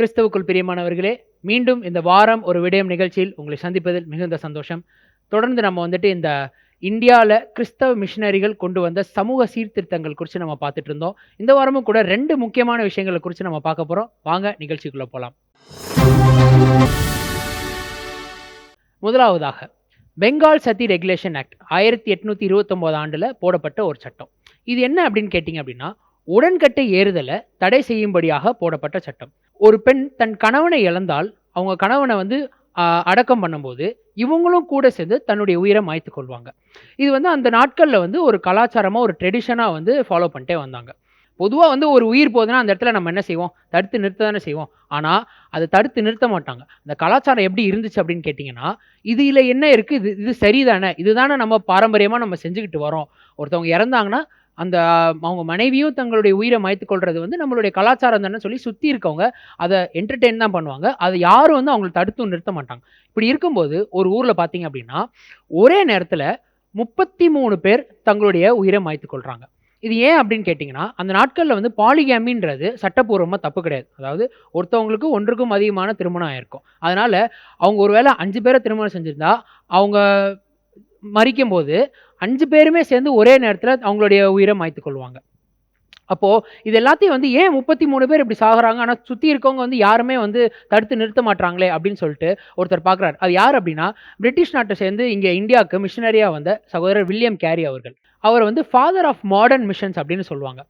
கிறிஸ்தவுக்குள் பிரியமானவர்களே மீண்டும் இந்த வாரம் ஒரு விடயம் நிகழ்ச்சியில் உங்களை சந்திப்பதில் மிகுந்த சந்தோஷம். தொடர்ந்து நம்ம வந்துட்டு இந்த இந்தியாவில் கிறிஸ்தவ மிஷினரிகள் கொண்டு வந்த சமூக சீர்திருத்தங்கள் குறித்து நம்ம பார்த்துட்டு இருந்தோம். இந்த வாரமும் கூட ரெண்டு முக்கியமான விஷயங்களை குறித்து நம்ம பார்க்க போகிறோம் வாங்க நிகழ்ச்சிக்குள்ளே போகலாம் முதலாவதாக பெங்கால் சதி ரெகுலேஷன் ஆக்ட் ஆயிரத்தி எட்நூற்றி இருபத்தொம்போது ஆண்டில் போடப்பட்ட ஒரு சட்டம். இது என்ன அப்படின்னு கேட்டிங்க அப்படின்னா உடன்கட்டை ஏறுதலை தடை செய்யும்படியாக போடப்பட்ட சட்டம். ஒரு பெண் தன் கணவனை இழந்தால் அவங்க கணவனை வந்து அடக்கம் பண்ணும்போது இவங்களும் கூட சேர்ந்து தன்னுடைய உயிரை மாய்த்து கொள்வாங்க. இது வந்து அந்த நாட்களில் வந்து ஒரு கலாச்சாரமாக ஒரு ட்ரெடிஷனாக வந்து ஃபாலோ பண்ணிட்டே வந்தாங்க. பொதுவாக வந்து ஒரு உயிர் போகுதுன்னா அந்த இடத்துல நம்ம என்ன செய்வோம்? தடுத்து நிறுத்த தானே செய்வோம். ஆனால் அதை தடுத்து நிறுத்த மாட்டாங்க. அந்த கலாச்சாரம் எப்படி இருந்துச்சு அப்படின்னு கேட்டிங்கன்னா இதில் என்ன இருக்குது இது இது சரிதானே? இதுதானே நம்ம பாரம்பரியமாக நம்ம செஞ்சுக்கிட்டு வரோம். ஒருத்தவங்க இறந்தாங்கன்னா அந்த அவங்க மனைவியும் தங்களுடைய உயிரை மாய்த்து கொள்வது வந்து நம்மளுடைய கலாச்சாரம் தானே சொல்லி சுற்றி இருக்கவங்க அதை என்டர்டெயின் தான் பண்ணுவாங்க. அதை யாரும் வந்து அவங்களை தடுத்து நிறுத்த மாட்டாங்க. இப்படி இருக்கும்போது ஒரு ஊரில் பார்த்தீங்க அப்படின்னா ஒரே நேரத்தில் முப்பத்தி மூணு பேர் தங்களுடைய உயிரை மாய்த்து கொள்கிறாங்க இது ஏன் அப்படின்னு கேட்டிங்கன்னா அந்த நாட்களில் வந்து பாலிகேமின்றது சட்டப்பூர்வமாக தப்பு கிடையாது. அதாவது ஒருத்தவங்களுக்கு ஒன்றுக்கும் அதிகமான திருமணம் ஆயிருக்கும். அதனால் அவங்க ஒருவேளை அஞ்சு பேரை திருமணம் செஞ்சுருந்தா அவங்க மறிக்கும் போது அஞ்சு பேருமே சேர்ந்து ஒரே நேரத்தில் அவங்களுடைய உயிரை மாய்த்து கொள்வாங்க. அப்போது இது எல்லாத்தையும் வந்து ஏன் முப்பத்தி மூணு பேர் இப்படி சாகுறாங்க? ஆனால் சுற்றி இருக்கவங்க வந்து யாருமே வந்து தடுத்து நிறுத்த மாட்றாங்களே அப்படின்னு சொல்லிட்டு ஒருத்தர் பார்க்குறாரு அது யார் அப்படின்னா பிரிட்டிஷ் நாட்டை சேர்ந்து இங்கே இந்தியாவுக்கு மிஷினரியாக வந்த சகோதரர் வில்லியம் கேரி அவர்கள். அவரை வந்து ஃபாதர் ஆஃப் மாடர்ன் மிஷன்ஸ் அப்படின்னு சொல்லுவாங்க.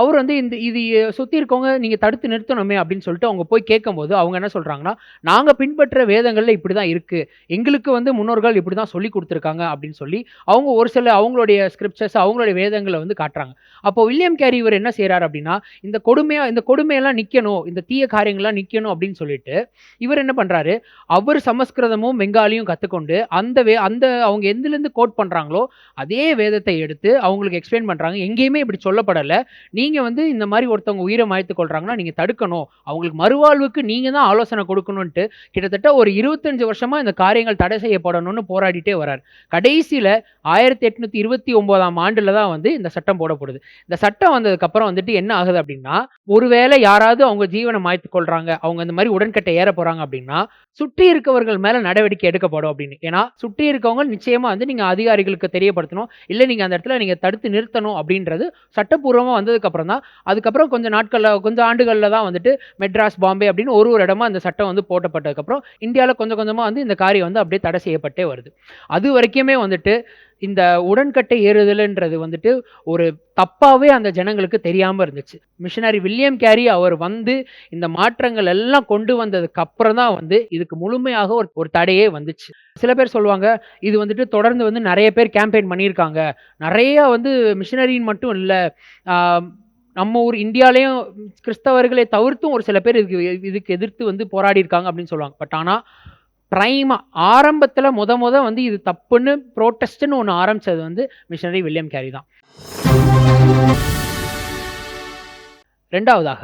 அவர் வந்து இந்த இது சுற்றி இருக்கவங்க நீங்கள் தடுத்து நிறுத்தணுமே அப்படின்னு சொல்லிட்டு அவங்க போய் கேட்கும்போது அவங்க என்ன சொல்கிறாங்கன்னா நாங்கள் பின்பற்ற வேதங்களில் இப்படி தான் இருக்குது எங்களுக்கு வந்து முன்னோர்கள் இப்படி தான் சொல்லி கொடுத்துருக்காங்க அப்படின்னு சொல்லி அவங்க ஒரு சில அவங்களுடைய ஸ்கிரிப்சர்ஸ் அவங்களுடைய வேதங்களை வந்து காட்டுறாங்க. அப்போ வில்லியம் கேரி இவர் என்ன செய்கிறார் அப்படின்னா இந்த கொடுமையாக இந்த கொடுமையெல்லாம் நிற்கணும் இந்த தீய காரியங்கள்லாம் நிற்கணும் அப்படின்னு சொல்லிட்டு இவர் என்ன பண்ணுறாரு அவர் சமஸ்கிருதமும் பெங்காலியும் கற்றுக்கொண்டு அந்த வே அந்த அவங்க எதுலேருந்து கோட் பண்ணுறாங்களோ அதே வேதத்தை எடுத்து அவங்களுக்கு எக்ஸ்பிளைன் பண்ணுறாங்க எங்கேயுமே இப்படி சொல்லப்படலை. நீங்கள் வந்து இந்த மாதிரி ஒருத்தவங்க உயிரை மாய்த்து கொள்றாங்கன்னா நீங்கள் தடுக்கணும். அவங்களுக்கு மறுவாழ்வுக்கு நீங்கள் தான் ஆலோசனை கொடுக்கணுன்ட்டு கிட்டத்தட்ட ஒரு இருபத்தஞ்சு வருஷமாக இந்த காரியங்கள் தடை செய்யப்படணும்னு போராடிட்டே வரார். கடைசியில் ஆயிரத்தி எட்நூற்றி இருபத்தி ஒம்போதாம் ஆண்டில் தான் வந்து இந்த சட்டம் போடப்படுது. இந்த சட்டம் வந்ததுக்கப்புறம் வந்துட்டு என்ன ஆகுது அப்படின்னா ஒருவேளை யாராவது அவங்க ஜீவனை மாய்த்து கொள்றாங்க அவங்க இந்த மாதிரி உடன்கட்டை ஏற போகிறாங்க அப்படின்னா சுற்றி இருக்கவர்கள் மேலே நடவடிக்கை எடுக்கப்படும் அப்படின்னு. ஏன்னா சுற்றி இருக்கவங்க நிச்சயமாக வந்து நீங்கள் அதிகாரிகளுக்கு தெரியப்படுத்தணும். இல்லை நீங்கள் அந்த இடத்துல நீங்கள் தடுத்து நிறுத்தணும் அப்படின்றது சட்டப்பூர்வமாக வந்ததுக்கப்புறம் தான். அதுக்கப்புறம் கொஞ்சம் நாட்களில் கொஞ்சம் ஆண்டுகளில் தான் வந்துட்டு மெட்ராஸ் பாம்பே அப்படின்னு ஒரு ஒரு இடமா அந்த சட்டம் வந்து போட்டப்பட்டதுக்கப்புறம் இந்தியாவில் கொஞ்சம் கொஞ்சமாக வந்து இந்த காரியம் வந்து அப்படியே தடை செய்யப்பட்டே வருது. அது வரைக்குமே வந்துட்டு இந்த உடன்கட்டை ஏறுதல்ன்றது வந்துட்டு ஒரு தப்பாகவே அந்த ஜனங்களுக்கு தெரியாமல் இருந்துச்சு. மிஷனரி வில்லியம் கேரி அவர் வந்து இந்த மாற்றங்கள் எல்லாம் கொண்டு வந்ததுக்கு அப்புறம் தான் வந்து இதுக்கு முழுமையாக ஒரு ஒரு தடையே வந்துச்சு. சில பேர் சொல்லுவாங்க இது வந்துட்டு தொடர்ந்து வந்து நிறைய பேர் கேம்பெயின் பண்ணியிருக்காங்க. நிறைய வந்து மிஷினரின்னு மட்டும் இல்லை நம்ம ஊர் இந்தியாலேயும் கிறிஸ்தவர்களை தவிர்த்தும் ஒரு சில பேர் இதுக்கு இதுக்கு எதிர்த்து வந்து போராடி இருக்காங்க அப்படின்னு சொல்லுவாங்க. பட் ஆனால் ப்ரைமா ஆரம்பத்தில் முத முத வந்து இது தப்புன்னு ப்ரோட்டஸ்ட்னு ஒன்று ஆரம்பிச்சது வந்து மிஷனரி வில்லியம் கேரி தான். ரெண்டாவதாக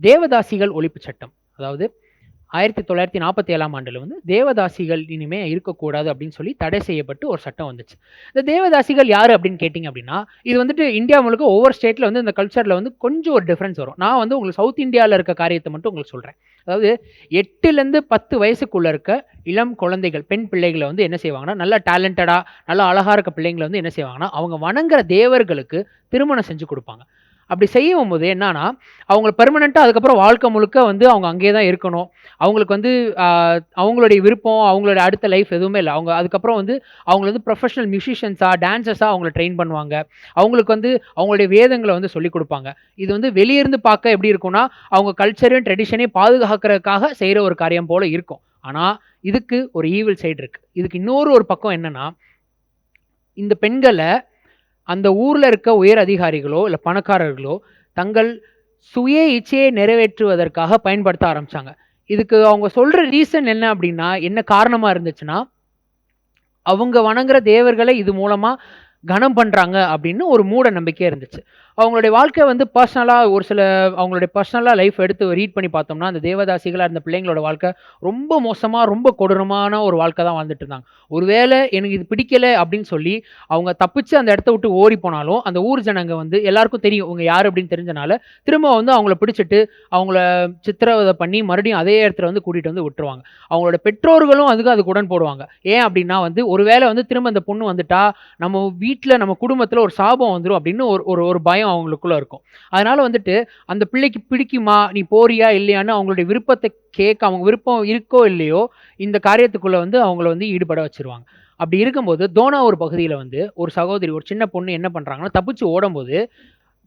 தேவதாசிகள் ஒழிப்பு சட்டம் அதாவது ஆயிரத்தி தொள்ளாயிரத்தி நாற்பத்தி ஏழாம் ஆண்டில் வந்து தேவதாசிகள் இனிமே இருக்கக்கூடாது அப்படின்னு சொல்லி தடை செய்யப்பட்டு ஒரு சட்டம் வந்துச்சு. இந்த தேவதாசிகள் யார் அப்படின்னு கேட்டிங்க அப்படின்னா இது வந்துட்டு இந்தியா முழுக்க ஒவ்வொரு ஸ்டேட்டில் வந்து இந்த கல்ச்சரில் வந்து கொஞ்சம் ஒரு டிஃப்ரென்ஸ் வரும். நான் வந்து உங்களுக்கு சவுத் இந்தியாவில் இருக்க காரியத்தை மட்டும் உங்களுக்கு சொல்கிறேன் அதாவது எட்டுலேருந்து பத்து வயசுக்குள்ளே இருக்க இளம் குழந்தைகள் பெண் பிள்ளைகளை வந்து என்ன செய்வாங்கன்னா நல்ல டேலண்டடாக நல்ல அழகாக இருக்க பிள்ளைங்களை வந்து என்ன செய்வாங்கன்னா அவங்க வணங்குற தேவர்களுக்கு திருமணம் செஞ்சு கொடுப்பாங்க. அப்படி செய்யும் போது என்னன்னா அவங்க பெர்மனெண்ட்டாக அதுக்கப்புறம் வாழ்க்கை முழுக்க வந்து அவங்க அங்கேயே தான் இருக்கணும். அவங்களுக்கு வந்து அவங்களுடைய விருப்பம் அவங்களுடைய அடுத்த லைஃப் எதுவுமே இல்லை. அவங்க அதுக்கப்புறம் வந்து அவங்கள வந்து ப்ரொஃபஷனல் மியூசிஷியன்ஸாக டான்சர்ஸாக அவங்கள ட்ரெயின் பண்ணுவாங்க. அவங்களுக்கு வந்து அவங்களுடைய வேதங்களை வந்து சொல்லிக் கொடுப்பாங்க. இது வந்து வெளியிருந்து பார்க்க எப்படி இருக்கும்னா அவங்க கல்ச்சரையும் ட்ரெடிஷனையும் பாதுகாக்கிறதுக்காக செய்கிற ஒரு காரியம் போல் இருக்கும். ஆனால் இதுக்கு ஒரு ஈவில் சைடு இருக்குது இதுக்கு இன்னொரு ஒரு பக்கம் என்னென்னா இந்த பெண்களை அந்த ஊரில் இருக்க உயர் அதிகாரிகளோ இல்லை பணக்காரர்களோ தங்கள் சுய இச்சையை நிறைவேற்றுவதற்காக பயன்படுத்த ஆரம்பிச்சாங்க. இதுக்கு அவங்க சொல்கிற ரீசன் என்ன அப்படின்னா என்ன காரணமாக இருந்துச்சுன்னா அவங்க வணங்குற தேவர்களை இது மூலமாக கனம் பண்ணுறாங்க அப்படின்னு ஒரு மூட நம்பிக்கை இருந்துச்சு. அவங்களுடைய வாழ்க்கை வந்து பர்சனலாக ஒரு சில அவங்களுடைய பர்சனலாக லைஃப் எடுத்து ரீட் பண்ணி பார்த்தோம்னா, அந்த தேவதாசிகளாக இருந்த பிள்ளைங்களோட வாழ்க்கை ரொம்ப மோசமாக ரொம்ப கொடூரமான ஒரு வாழ்க்கை தான் வாழ்ந்துட்டு இருந்தாங்க. ஒருவேளை எனக்கு இது பிடிக்கலை அப்படின்னு சொல்லி, அவங்க தப்பிச்சு அந்த இடத்த விட்டு ஓடி போனாலும், அந்த ஊர் ஜனங்க வந்து எல்லாருக்கும் தெரியும். இவங்க யார் அப்படின்னு தெரிஞ்சனால, திரும்ப வந்து அவங்கள பிடிச்சிட்டு அவங்கள சித்திரவதை பண்ணி மறுபடியும் அதே இடத்துல வந்து கூட்டிகிட்டு வந்து விட்டுருவாங்க. அவங்களோட பெற்றோர்களும் அதுக்கு அதுக்கு உடன் போடுவாங்க. ஏன் அப்படின்னா வந்து, ஒருவேளை வந்து திரும்ப அந்த பொண்ணு வந்துட்டா, நம்ம வீட்டில் நம்ம குடும்பத்தில் ஒரு சாபம் வந்துடும் அப்படின்னு ஒரு ஒரு ஒரு பயம் அவங்களுக்குள்ளே இருக்கும். அதனால் வந்துட்டு, அந்த பிள்ளைக்கு பிடிக்குமா? நீ போறியா? இல்லையான்னு அவங்களுடைய விருப்பத்தை கேட்க அவங்க விருப்பம் இருக்கோ இல்லையோ, இந்த காரியத்துக்குள்ளே வந்து அவங்கள வந்து ஈடுபட வச்சுருவாங்க. அப்படி இருக்கும்போது, தோனாவூர் பகுதியில் வந்து ஒரு சகோதரி, ஒரு சின்ன பொண்ணு என்ன பண்ணுறாங்கன்னா தப்பிச்சு ஓடும்போது,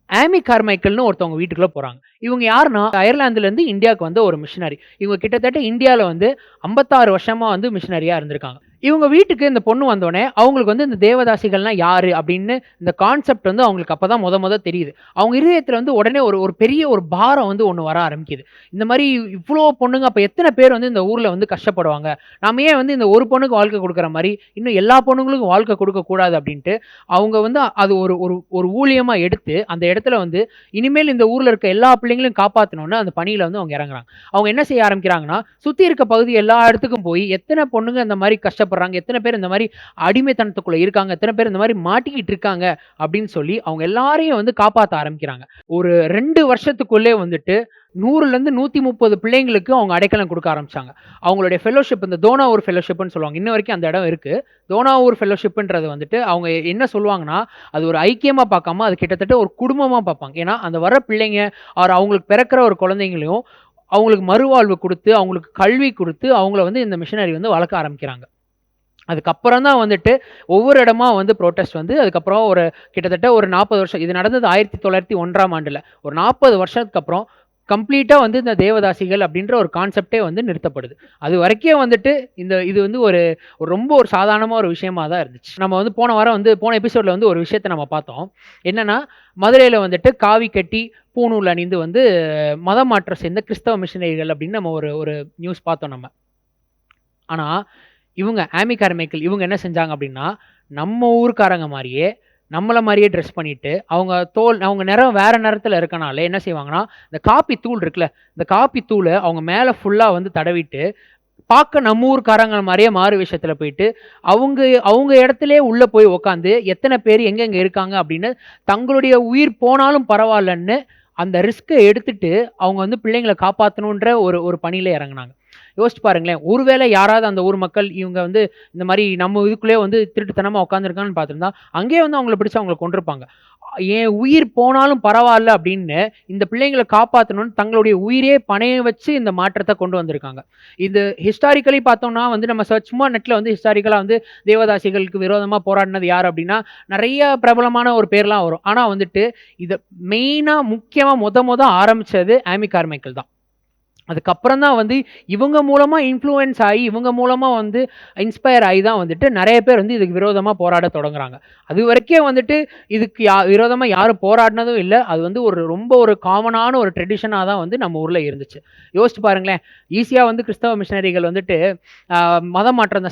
ஆமி கார்மைக்கல்னு ஒருத்தவங்க வீட்டுக்குள்ளே போகிறாங்க இவங்க யாருன்னா, அயர்லாந்துலேருந்து இந்தியாவுக்கு வந்த ஒரு மிஷினரி இவங்க கிட்டத்தட்ட இந்தியாவில் வந்து ஐம்பத்தாறு வருஷமாக வந்து மிஷினரியாக இருந்திருக்காங்க. இவங்க வீட்டுக்கு இந்த பொண்ணு வந்தோடனே அவங்களுக்கு வந்து இந்த தேவதாசிகள்னா யாரு? அப்படின்னு இந்த கான்செப்ட் வந்து அவங்களுக்கு அப்போ தான் முத முத தெரியுது. அவங்க இருதயத்தில் வந்து உடனே ஒரு ஒரு பெரிய ஒரு பாரம் வந்து ஒன்று வர ஆரம்பிக்குது. இந்த மாதிரி இவ்வளோ பொண்ணுங்க அப்போ எத்தனை பேர் வந்து இந்த ஊரில் வந்து கஷ்டப்படுவாங்க? நாம ஏன் வந்து இந்த ஒரு பொண்ணுக்கு வாழ்க்கை கொடுக்குற மாதிரி இன்னும் எல்லா பொண்ணுங்களுக்கும் வாழ்க்கை கொடுக்கக்கூடாது அப்படின்ட்டு, அவங்க வந்து அது ஒரு ஒரு ஒரு ஊழியமாக எடுத்து, அந்த இடத்துல வந்து இனிமேல் இந்த ஊரில் இருக்க எல்லா பிள்ளைங்களையும் காப்பாத்தணும்னு அந்த பணியில் வந்து அவங்க இறங்குறாங்க. அவங்க என்ன செய்ய ஆரம்பிக்கிறாங்கன்னா, சுற்றி இருக்க பகுதி எல்லா இடத்துக்கும் போய், எத்தனை பொண்ணுங்க இந்த மாரி கஷ்டப்படுறாங்க? எத்தனை பேர் இந்த மாதிரி அடிமைத்தனத்துக்குள்ள இருக்காங்க? எத்தனை பேர் இந்த மாதிரி மாட்டிக்கிட்டு இருக்காங்க? அப்படின்னு சொல்லி, அவங்க எல்லாரையும் வந்து காப்பாற்ற ஆரம்பிக்கிறாங்க. ஒரு ரெண்டு வருஷத்துக்குள்ளே வந்துட்டு 100லேருந்து 130 பிள்ளைங்களுக்கு அவங்க அடைக்கலம் கொடுக்க ஆரம்பிச்சாங்க. அவங்களுடைய ஃபெலோஷிப் இந்த தோனாவூர் ஃபெலோஷிப்னு சொல்லுவாங்க. இன்ன வரைக்கும் அந்த இடம் இருக்குது தோனாவூர் ஃபெலோஷிப்புன்றது வந்துட்டு, அவங்க என்ன சொல்லுவாங்கன்னா, அது ஒரு ஐக்கியமாக பார்க்காம, அது கிட்டத்தட்ட ஒரு குடும்பமாக பார்ப்பாங்க. ஏன்னா, அந்த வர பிள்ளைங்க, அவர் அவங்களுக்கு பிறக்கிற ஒரு குழந்தைங்களையும், அவங்களுக்கு மறுவாழ்வு கொடுத்து அவங்களுக்கு கல்வி கொடுத்து அவங்கள வந்து இந்த மிஷினரி வந்து வளர்க்க ஆரம்பிக்கிறாங்க. அதுக்கப்புறம் தான் வந்துட்டு, ஒவ்வொரு இடமா வந்து புரோட்டஸ்ட் வந்து, அதுக்கப்புறம் ஒரு கிட்டத்தட்ட ஒரு 40 வருஷம் இது நடந்தது ஆயிரத்தி தொள்ளாயிரத்தி ஒன்றாம் ஆண்டில் ஒரு 40 வருஷத்துக்கு அப்புறம், கம்ப்ளீட்டாக வந்து இந்த தேவதாசிகள் அப்படின்ற ஒரு கான்செப்ட்டே வந்து நிறுத்தப்படுது. அது வரைக்கும் வந்துட்டு, இந்த இது வந்து ஒரு ரொம்ப ஒரு சாதாரணமாக ஒரு விஷயமா தான் இருந்துச்சு. நம்ம வந்து போன வாரம் வந்து போன எபிசோட்ல வந்து ஒரு விஷயத்த நம்ம பார்த்தோம். என்னென்னா மதுரையில் வந்துட்டு காவி கட்டி, பூணூல் அணிந்து வந்து மதம் மாற்றம் சேர்ந்த கிறிஸ்தவ மிஷினரிகள் அப்படின்னு நம்ம ஒரு ஒரு நியூஸ் பார்த்தோம் நம்ம. ஆனால் இவங்க ஆமி கார்மைக்கல் இவங்க என்ன செஞ்சாங்க அப்படின்னா, நம்ம ஊருக்காரங்க மாதிரியே நம்மளை மாதிரியே ட்ரெஸ் பண்ணிட்டு, அவங்க தோல் அவங்க நிறம் வேறு நிறத்தில் இருக்கனால என்ன செய்வாங்கன்னா, இந்த காப்பி தூள் இருக்குல்ல, இந்த காப்பி தூளை அவங்க மேலே ஃபுல்லாக வந்து தடவிட்டு, பார்க்க நம்ம ஊர்க்காரங்க மாதிரியே மாறு விஷயத்தில் போயிட்டு, அவங்க அவங்க இடத்துல உள்ளே போய் உட்காந்து, எத்தனை பேர் எங்கெங்கே இருக்காங்க அப்படின்னு, தங்களுடைய உயிர் போனாலும் பரவாயில்லன்னு, அந்த ரிஸ்க்கை எடுத்துட்டு, அவங்க வந்து பிள்ளைங்கள காப்பாற்றணுன்ற ஒரு ஒரு பணியில் இறங்குனாங்க. யோசிச்சு பாருங்களேன், ஒருவேளை யாராவது அந்த ஊர் மக்கள், இவங்க வந்து இந்த மாதிரி நம்ம இதுக்குள்ளேயே வந்து திருட்டுத்தனமாக உட்காந்துருக்கான்னு பார்த்துருந்தா அங்கேயே வந்து அவங்கள பிடிச்சி அவங்கள கொண்டிருப்பாங்க என் உயிர் போனாலும் பரவாயில்ல அப்படின்னு, இந்த பிள்ளைங்கள காப்பாற்றணும்னு தங்களுடைய உயிரே பணையை வச்சு இந்த மாற்றத்தை கொண்டு வந்திருக்காங்க. இது ஹிஸ்டாரிக்கலி பார்த்தோம்னா வந்து நம்ம சர்ச் சும்மா நெட்டில் வந்து ஹிஸ்டாரிக்கலாக வந்து தேவதாசிகளுக்கு விரோதமாக போராடினது யார் அப்படின்னா, நிறைய பிரபலமான ஒரு பேர்லாம் வரும். ஆனால் வந்துட்டு, இதை மெயினாக முக்கியமாக முத முத ஆரம்பிச்சது ஆமி கார்மைக்கல் தான். அதுக்கப்புறம் தான் வந்து இவங்க மூலமாக இன்ஃப்ளூயன்ஸ் ஆகி இவங்க மூலமாக வந்து இன்ஸ்பயர் ஆகி தான் வந்துட்டு நிறைய பேர் வந்து இதுக்கு விரோதமாக போராடத் தொடங்குறாங்க. அது வரைக்கும் வந்துட்டு இதுக்கு யா விரோதமாக யாரும் போராடினதும் இல்லை அது வந்து ஒரு ரொம்ப ஒரு காமனான ஒரு ட்ரெடிஷனாக தான் வந்து நம்ம ஊரில் இருந்துச்சு. யோசிச்சு பாருங்களேன், ஈஸியாக வந்து கிறிஸ்தவ மிஷனரிகள் வந்துட்டு, அ மத மாற்றம்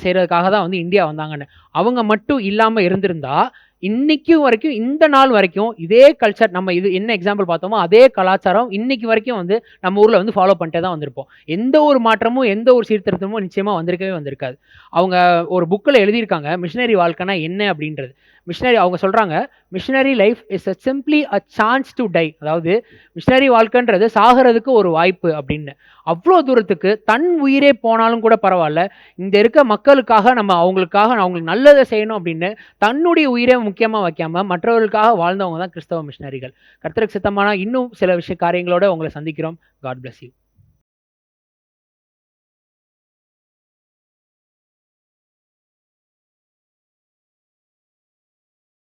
தான் வந்து இந்தியா வந்தாங்கன்னு. அவங்க மட்டும் இல்லாமல் இருந்திருந்தால் இன்னைக்கும் வரைக்கும் இந்த நாள் வரைக்கும் இதே கல்ச்சர் நம்ம இது என்ன எக்ஸாம்பிள் பார்த்தோமோ, அதே கலாச்சாரம் இன்னைக்கு வரைக்கும் வந்து நம்ம ஊரில் வந்து ஃபாலோ பண்ணிட்டே தான் வந்திருப்போம். எந்த ஒரு மாற்றமும், எந்த ஒரு சீர்திருத்தமும் நிச்சயமாக வந்திருக்கவே வந்திருக்காது. அவங்க ஒரு புக்கில் எழுதியிருக்காங்க, மிஷினரி வாழ்க்கைனா என்ன அப்படின்றது. மிஷினரி அவங்க சொல்கிறாங்க missionary life is a simply a chance to die." அதாவது மிஷினரி வாழ்க்கைன்றது சாகிறதுக்கு ஒரு வாய்ப்பு அப்படின்னு. அவ்வளோ தூரத்துக்கு தன் உயிரே போனாலும் கூட பரவாயில்ல இந்த இருக்க மக்களுக்காக நம்ம அவங்களுக்காக அவங்களுக்கு நல்லதை செய்யணும் அப்படின்னு, தன்னுடைய உயிரை முக்கியமாக வைக்காம, மற்றவர்களுக்காக வாழ்ந்தவங்க தான் கிறிஸ்தவ மிஷினரிகள் கர்த்தருக்கு சித்தமான இன்னும் சில விஷய காரியங்களோட உங்களை சந்திக்கிறோம். God bless you.